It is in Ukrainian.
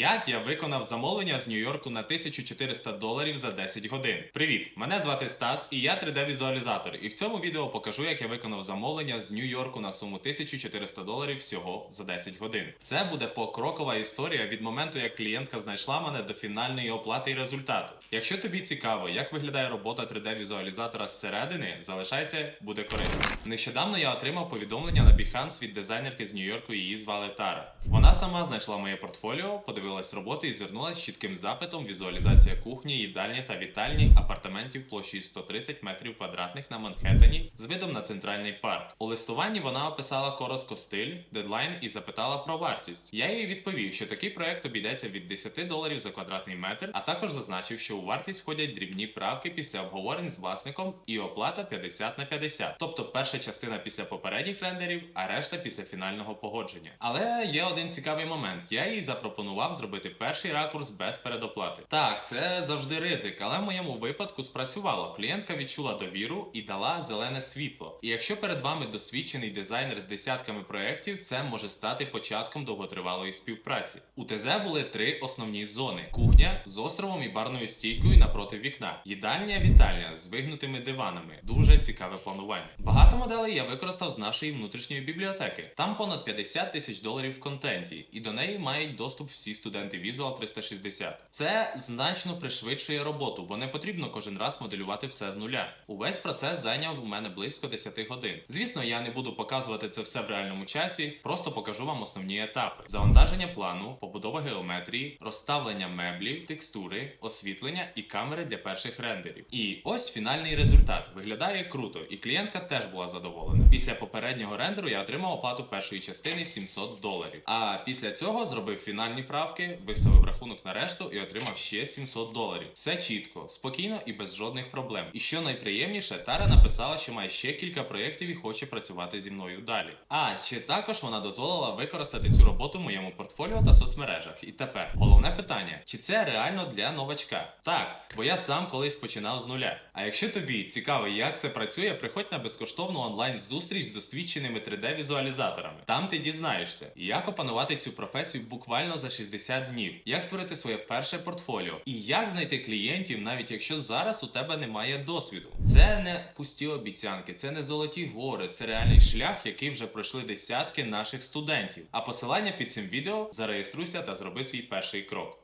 Як я виконав замовлення з Нью-Йорку на 1400 доларів за 10 годин? Привіт! Мене звати Стас, і я 3D-візуалізатор. І в цьому відео покажу, як я виконав замовлення з Нью-Йорку на суму 1400 доларів всього за 10 годин. Це буде покрокова історія від моменту, як клієнтка знайшла мене до фінальної оплати і результату. Якщо тобі цікаво, як виглядає робота 3D-візуалізатора зсередини, залишайся, буде корисно. Нещодавно я отримав повідомлення на Behance від дизайнерки з Нью-Йорку, її звали Тара. Вона сама знайшла моє портфоліо, подивилась роботи і звернулася з чітким запитом візуалізація кухні, їдальні та вітальні апартаментів площею 130 метрів квадратних на Манхеттені з видом на центральний парк. У листуванні вона описала коротко стиль, дедлайн і запитала про вартість. Я їй відповів, що такий проект обійдеться від 10 доларів за квадратний метр, а також зазначив, що у вартість входять дрібні правки після обговорень з власником і оплата 50 на 50. Тобто перша частина після попередніх рендерів, а решта після фінального погодження. Але є один цікавий момент. Я їй запропонував зробити перший ракурс без передоплати. Так, це завжди ризик, але в моєму випадку спрацювало. Клієнтка відчула довіру і дала зелене світло. І якщо перед вами досвідчений дизайнер з десятками проєктів, це може стати початком довготривалої співпраці. У ТЗ були три основні зони: кухня з островом і барною стійкою напроти вікна, їдальня, вітальня з вигнутими диванами. Дуже цікаве планування. Багато моделей я використав з нашої внутрішньої бібліотеки. Там понад 50 тисяч доларів в контенті, і до неї мають доступ всі студенти Visual 360. Це значно пришвидшує роботу, бо не потрібно кожен раз моделювати все з нуля. Увесь процес зайняв у мене близько 10 годин. Звісно, я не буду показувати це все в реальному часі, просто покажу вам основні етапи: завантаження плану, побудова геометрії, розставлення меблів, текстури, освітлення і камери для перших рендерів. І ось фінальний результат. Виглядає круто, і клієнтка теж була задоволена. Після попереднього рендеру я отримав оплату першої частини 700 доларів. А після цього зробив фінальні правки, виставив рахунок на решту і отримав ще 700 доларів. Все чітко, спокійно і без жодних проблем. І що найприємніше, Тара написала, що має ще кілька проєктів і хоче працювати зі мною далі. А ще також вона дозволила використати цю роботу в моєму портфоліо та соцмережах. І тепер головне питання: чи це реально для новачка? Так, бо я сам колись починав з нуля. А якщо тобі цікаво, як це працює, приходь на безкоштовну онлайн зустріч з досвідченими 3D-візуалізаторами. Там ти дізнаєшся, як опанувати цю професію буквально за 60 днів, як створити своє перше портфоліо і як знайти клієнтів, навіть якщо зараз у тебе немає досвіду. Це не пусті обіцянки, це не золоті гори, це реальний шлях, який вже пройшли десятки наших студентів. А посилання під цим відео зареєструйся та зроби свій перший крок.